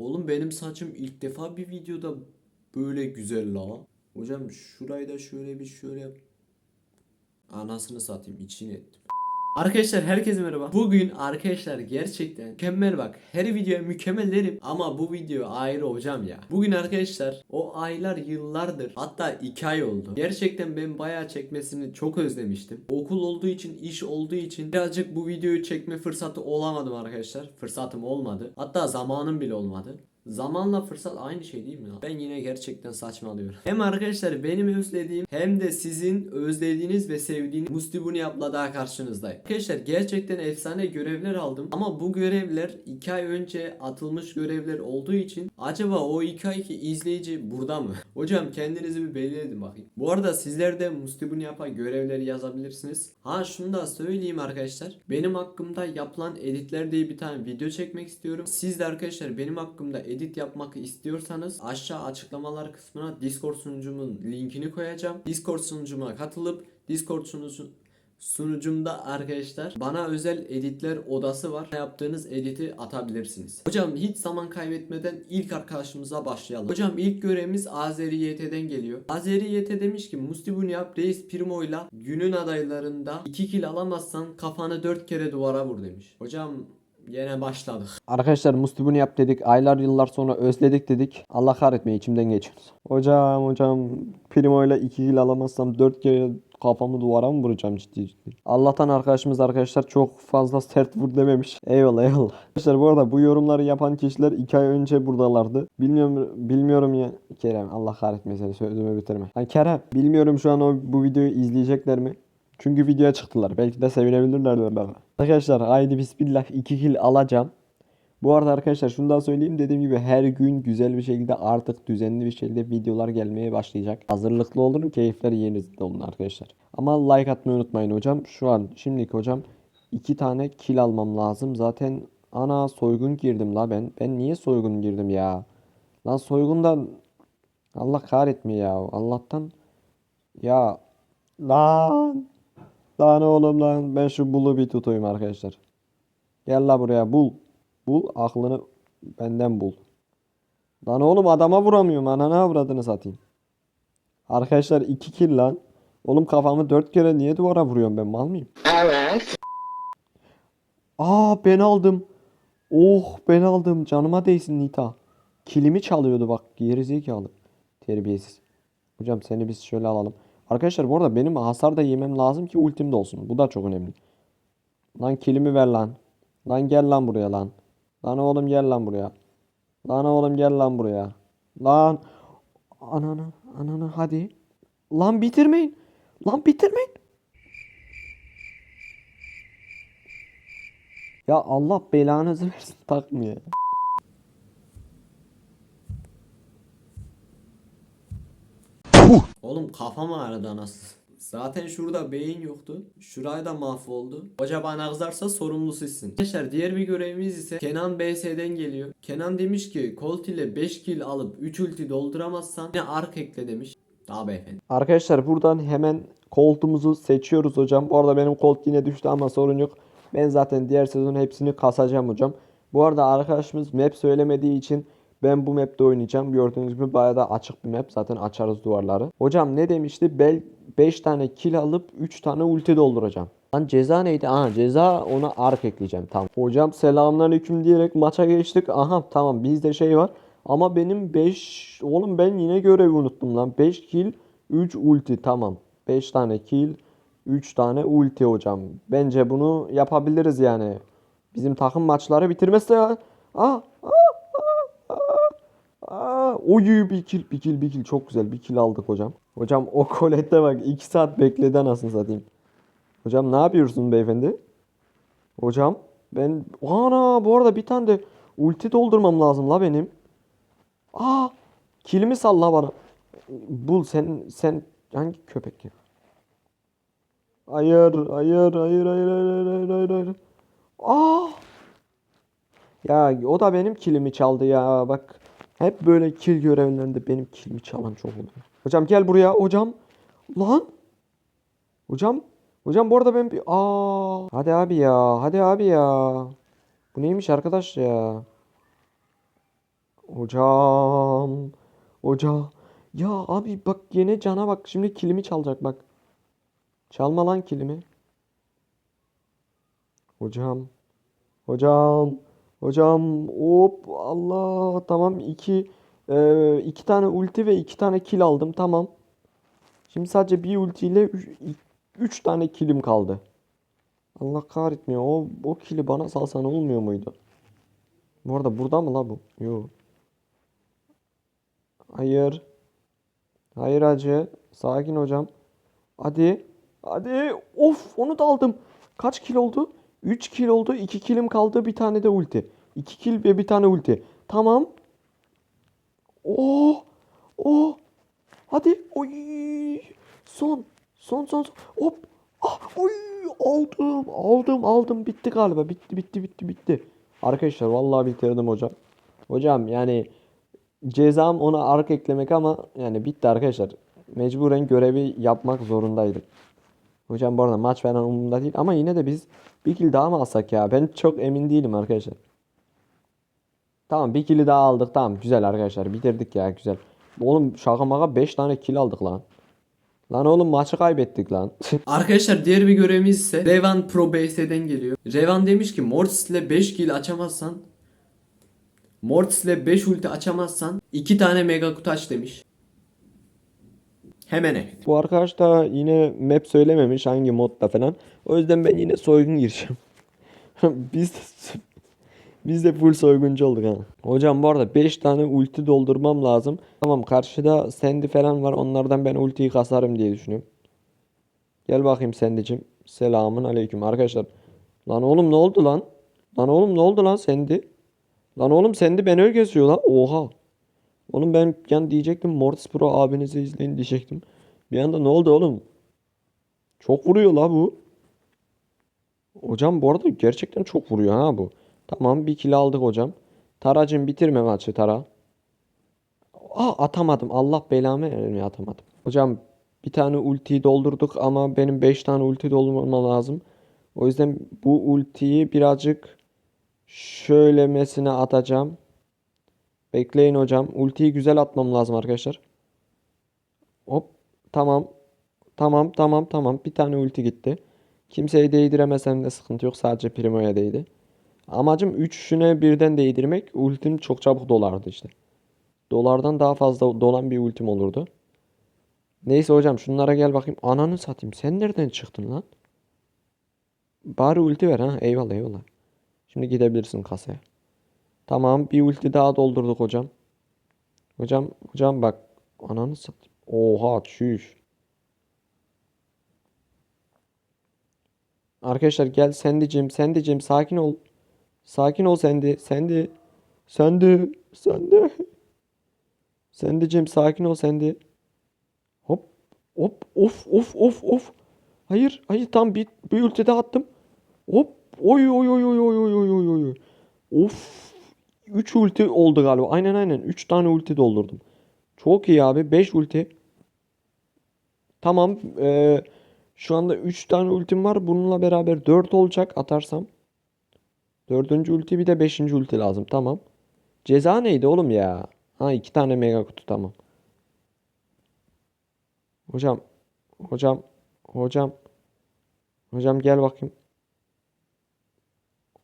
Oğlum benim saçım ilk defa bir videoda böyle güzel la. Hocam şurayı da şöyle bir şöyle. Anasını satayım içine ettim. Arkadaşlar herkese merhaba. Bugün arkadaşlar gerçekten mükemmel bak. Her videoya mükemmel derim ama bu video ayrı hocam ya. Bugün arkadaşlar o aylar yıllardır hatta 2 ay oldu. Gerçekten ben bayağı çekmesini çok özlemiştim. Okul olduğu için iş olduğu için birazcık bu videoyu çekme fırsatı olamadım arkadaşlar. Fırsatım olmadı. Hatta zamanım bile olmadı. Zamanla fırsat aynı şey değil mi? Ben yine gerçekten saçmalıyorum. Hem arkadaşlar benim özlediğim hem de sizin özlediğiniz ve sevdiğiniz Mustibuni yapla daha karşınızdayım. Arkadaşlar gerçekten efsane görevler aldım ama bu görevler 2 ay önce atılmış görevler olduğu için acaba o 2 ayki izleyici burada mı? Hocam kendinizi bir belli bakayım. Bu arada sizler de Mustibuni yapan görevleri yazabilirsiniz. Ha şunu da söyleyeyim arkadaşlar. Benim hakkımda yapılan editler diye bir tane video çekmek istiyorum. Siz de arkadaşlar benim hakkımda edit yapmak istiyorsanız aşağı açıklamalar kısmına Discord sunucumun linkini koyacağım. Discord sunucuma katılıp Discord sunucu sunucumda arkadaşlar bana özel editler odası var. Yaptığınız editi atabilirsiniz. Hocam hiç zaman kaybetmeden ilk arkadaşımıza başlayalım. Hocam ilk görevimiz Azeri YT'den geliyor. Azeri YT demiş ki Mustibuni yap Reis Primo ile günün adaylarında 2 kill alamazsan kafanı 4 kere duvara vur demiş. Hocam yine başladık. Arkadaşlar Mustibuni yap dedik. Aylar yıllar sonra özledik dedik. Allah kahretmeyi içimden geçiyoruz. Hocam hocam Primo ile 2 kill alamazsam 4 kere kafamı duvara mı vuracağım ciddi ciddi. Allah'tan arkadaşımız arkadaşlar çok fazla sert vur dememiş. Eyvallah eyvallah. Arkadaşlar bu arada bu yorumları yapan kişiler 2 ay önce buradalardı. Bilmiyorum bilmiyorum ya Kerem Allah kahretmesin sözümü bitirme. Lan Kerem bilmiyorum şu an o bu videoyu izleyecekler mi? Çünkü videoya çıktılar. Belki de sevinebilirler bana. Arkadaşlar haydi bismillah 2 kill alacağım. Bu arada arkadaşlar şunu daha söyleyeyim. Dediğim gibi her gün güzel bir şekilde artık düzenli bir şekilde videolar gelmeye başlayacak. Hazırlıklı olun, keyifler yerinizde olun arkadaşlar. Ama like atmayı unutmayın hocam. Şu an şimdilik hocam 2 tane kill almam lazım. Zaten ana soygun girdim la ben. Ben niye soygun girdim ya? Lan soygundan Allah kahretme ya. Allah'tan ya lan lan oğlum lan ben şu bulu bir tutayım arkadaşlar. Gel la buraya bul. Bul aklını benden bul. Lan oğlum adama vuramıyorum. Ananı avradını satayım. Arkadaşlar 2 kill lan. Oğlum kafamı 4 kere niye duvara vuruyorum ben mal mıyım? Evet. Aa ben aldım. Oh ben aldım. Canıma değsin Nita. Kilimi çalıyordu bak. Geri zekalı. Terbiyesiz. Hocam seni biz şöyle alalım. Arkadaşlar bu arada benim hasar da yemem lazım ki ultim de olsun. Bu da çok önemli. Lan kilimi ver lan. Lan gel lan buraya lan. Lan oğlum gel lan buraya. Lan oğlum gel lan buraya. Lan. Ananı ananı hadi. Lan bitirmeyin. Lan bitirmeyin. Ya Allah belanızı versin takmıyor. Oğlum kafam ağrıdı anasını. Zaten şurada beyin yoktu. Şurayı da mahvoldu. Hoca bana kızarsa sorumlu sizsin. Arkadaşlar diğer bir görevimiz ise Kenan BS'den geliyor. Kenan demiş ki Colt ile 5 kill alıp 3 ulti dolduramazsan yine ark ekle demiş. Daha beyefendi. Arkadaşlar buradan hemen koltuğumuzu seçiyoruz hocam. Bu arada benim kolt yine düştü ama sorun yok. Ben zaten diğer sezon hepsini kasacağım hocam. Bu arada arkadaşımız map söylemediği için ben bu map'te oynayacağım. Gördüğünüz gibi bayağı da açık bir map. Zaten açarız duvarları. Hocam ne demişti? Bel 5 tane kill alıp 3 tane ulti dolduracağım. Lan ceza neydi? Aha ceza ona ark ekleyeceğim. Tamam. Hocam selamünaleyküm diyerek maça geçtik. Aha tamam bizde şey var. Ama benim 5 oğlum ben yine görevi unuttum lan. 5 kill 3 ulti tamam. 5 tane kill 3 tane ulti hocam. Bence bunu yapabiliriz yani. Bizim takım maçları bitirmezse ya. Aa, aa, aa. Oy bir kill bir kill bir kill çok güzel bir kill aldık hocam. Hocam o kolette bak 2 saat bekledi anasını satayım. Hocam ne yapıyorsun beyefendi? Hocam ben ana bu arada bir tane de ulti doldurmam lazım la benim. Aa kilimi salla bana. Bul sen sen hangi köpek ya? Hayır, hayır, hayır, hayır, hayır, hayır, hayır, hayır. Aa! Ya o da benim kilimi çaldı ya. Bak hep böyle kil görevlerinde benim kilimi çalan çok oluyor. Hocam gel buraya hocam. Lan. Hocam. Hocam bu arada ben bir... Aa! Hadi abi ya. Hadi abi ya. Bu neymiş arkadaş ya? Hocam. Hoca. Ya abi bak yine cana bak. Şimdi kilimi çalacak bak. Çalma lan kilimi. Hocam. Hocam. Hocam. Hop. Allah. Tamam. iki e, iki tane ulti ve iki tane kill aldım. Tamam. Şimdi sadece bir ultiyle üç, üç tane killim kaldı. Allah kahretmiyor. O, o kili bana salsan olmuyor muydu? Bu arada burada mı la bu? Yok. Hayır. Hayır hacı. Sakin hocam. Hadi. Hadi. Of onu da aldım. Kaç kil oldu? 3 kil oldu. 2 kilim kaldı. Bir tane de ulti. 2 kil ve bir tane ulti. Tamam. Oh. Oh. Hadi. Oy. Son. Son son son. Hop. Ah. Oy. Aldım. Aldım. Aldım. Bitti galiba. Bitti bitti bitti bitti. Arkadaşlar vallahi bitirdim hocam. Hocam yani cezam ona ark eklemek ama yani bitti arkadaşlar. Mecburen görevi yapmak zorundaydım. Hocam bu arada maç falan umurumda değil ama yine de biz bir kill daha mı alsak ya? Ben çok emin değilim arkadaşlar. Tamam bir kill'i daha aldık. Tamam güzel arkadaşlar bitirdik ya güzel. Oğlum şaka maka 5 tane kill aldık lan. Lan oğlum maçı kaybettik lan. Arkadaşlar diğer bir görevimiz ise Revan Pro BS'den geliyor. Revan demiş ki Mortis ile 5 kill açamazsan Mortis ile 5 ulti açamazsan 2 tane mega kutu aç demiş. Hemen evet. Bu arkadaş da yine map söylememiş hangi modda falan. O yüzden ben yine soygun gireceğim. biz de, biz de full soyguncu olduk ha. Hocam bu arada 5 tane ulti doldurmam lazım. Tamam karşıda Sandy falan var. Onlardan ben ultiyi kasarım diye düşünüyorum. Gel bakayım Sandy'cim. Selamun aleyküm arkadaşlar. Lan oğlum ne oldu lan? Lan oğlum ne oldu lan Sandy? Lan oğlum Sandy beni öyle kesiyor lan. Oha. Oğlum ben yani diyecektim Mortis Pro abinizi izleyin diyecektim. Bir anda ne oldu oğlum? Çok vuruyor la bu. Hocam bu arada gerçekten çok vuruyor ha bu. Tamam bir kill aldık hocam. Taracım bitirme maçı Tara. Aa atamadım. Allah belamı vermiyor atamadım. Hocam bir tane ultiyi doldurduk ama benim 5 tane ulti doldurmam lazım. O yüzden bu ultiyi birazcık şöylemesine atacağım. Bekleyin hocam. Ultiyi güzel atmam lazım arkadaşlar. Hop. Tamam. Tamam tamam tamam. Bir tane ulti gitti. Kimseye değdiremesem de sıkıntı yok. Sadece Primo'ya değdi. Amacım 3'üne birden değdirmek. Ultim çok çabuk dolardı işte. Dolardan daha fazla dolan bir ultim olurdu. Neyse hocam şunlara gel bakayım. Ananı satayım. Sen nereden çıktın lan? Bari ulti ver ha. Eyvallah eyvallah. Şimdi gidebilirsin kasaya. Tamam bir ulti daha doldurduk hocam. Hocam hocam bak ananı satayım. Oha çüş. Arkadaşlar gel Sandy'cim Sandy'cim sakin ol. Sakin ol Sandy. Sandy. Sandy. Sandy. Sandy'cim sakin ol Sandy. Hop. Hop. Of of of of. Hayır. Hayır tam bir, bir ulti daha attım. Hop. Oy oy oy oy oy oy oy oy. Of. 3 ulti oldu galiba. Aynen aynen. 3 tane ulti doldurdum. Çok iyi abi. 5 ulti. Tamam. Ee, şu anda 3 tane ultim var. Bununla beraber 4 olacak atarsam. 4. ulti bir de 5. ulti lazım. Tamam. Ceza neydi oğlum ya? Ha 2 tane mega kutu tamam. Hocam. Hocam. Hocam. Hocam gel bakayım.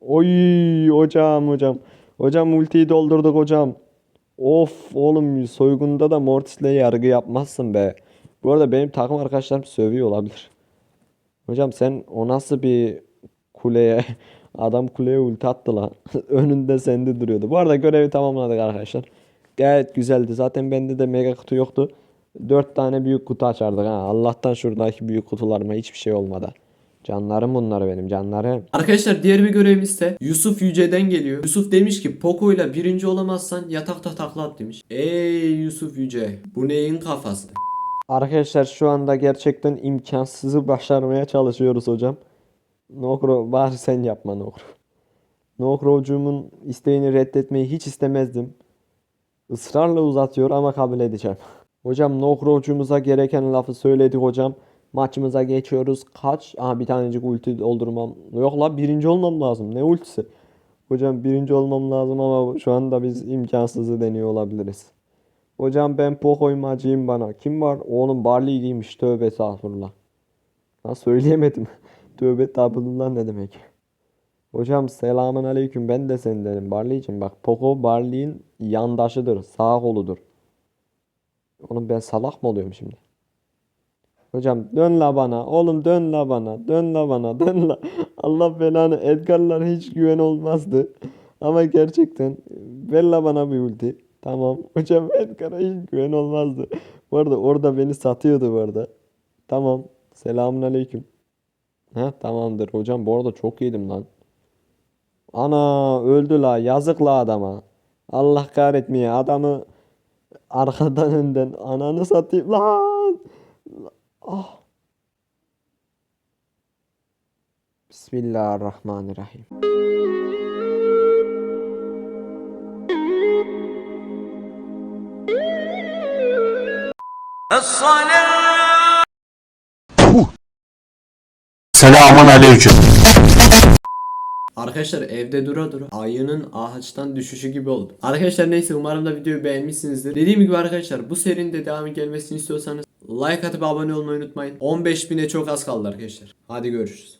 Oy hocam hocam. Hocam ultiyi doldurduk hocam. Of oğlum soygunda da Mortis'le yargı yapmazsın be. Bu arada benim takım arkadaşlarım sövüyor olabilir. Hocam sen o nasıl bir kuleye adam kuleye ulti attı lan. Önünde sende duruyordu. Bu arada görevi tamamladık arkadaşlar. Gayet güzeldi. Zaten bende de mega kutu yoktu. 4 tane büyük kutu açardık ha. Allah'tan şuradaki büyük kutularıma hiçbir şey olmadı. Canlarım bunlar benim canlarım. Arkadaşlar diğer bir görevimiz ise Yusuf Yüce'den geliyor. Yusuf demiş ki Poco ile birinci olamazsan yatakta takla at demiş. Ey Yusuf Yüce bu neyin kafası? Arkadaşlar şu anda gerçekten imkansızı başarmaya çalışıyoruz hocam. Nokro bari sen yapma Nokro. Nokrocuğumun isteğini reddetmeyi hiç istemezdim. Israrla uzatıyor ama kabul edeceğim. Hocam Nokrocuğumuza gereken lafı söyledik hocam. Maçımıza geçiyoruz. Kaç? Aha bir tanecik ulti doldurmam. Yok la birinci olmam lazım. Ne ultisi? Hocam birinci olmam lazım ama şu anda biz imkansızı deniyor olabiliriz. Hocam ben Poco'yum acıyım bana. Kim var? Oğlum Barley giymiş. Tövbe estağfurullah. Ha söyleyemedim. Tövbe estağfurullah ne demek? Hocam selamun aleyküm. Ben de sendenim Barley'cim. Bak Poco Barley'in yandaşıdır. Sağ koludur. Oğlum ben salak mı oluyorum şimdi? Hocam dön la bana. Oğlum dön la bana. Dön la bana. Dön la. Allah belanı. Edgar'lara hiç güven olmazdı. Ama gerçekten ver la bana bir ulti. Tamam. Hocam Edgar'a hiç güven olmazdı. Bu arada orada beni satıyordu bu arada. Tamam. Selamun aleyküm. Ha tamamdır. Hocam bu arada çok yedim lan. Ana öldü la. Yazık la adama. Allah kahretmeye adamı arkadan önden ananı satayım lan. Ah. Bismillahirrahmanirrahim. Selamun aleyküm. Arkadaşlar evde dura dura ayının ağaçtan düşüşü gibi oldu. Arkadaşlar neyse umarım da videoyu beğenmişsinizdir. Dediğim gibi arkadaşlar bu serinin de devamı gelmesini istiyorsanız like atıp abone olmayı unutmayın. 15.000'e çok az kaldı arkadaşlar. Hadi görüşürüz.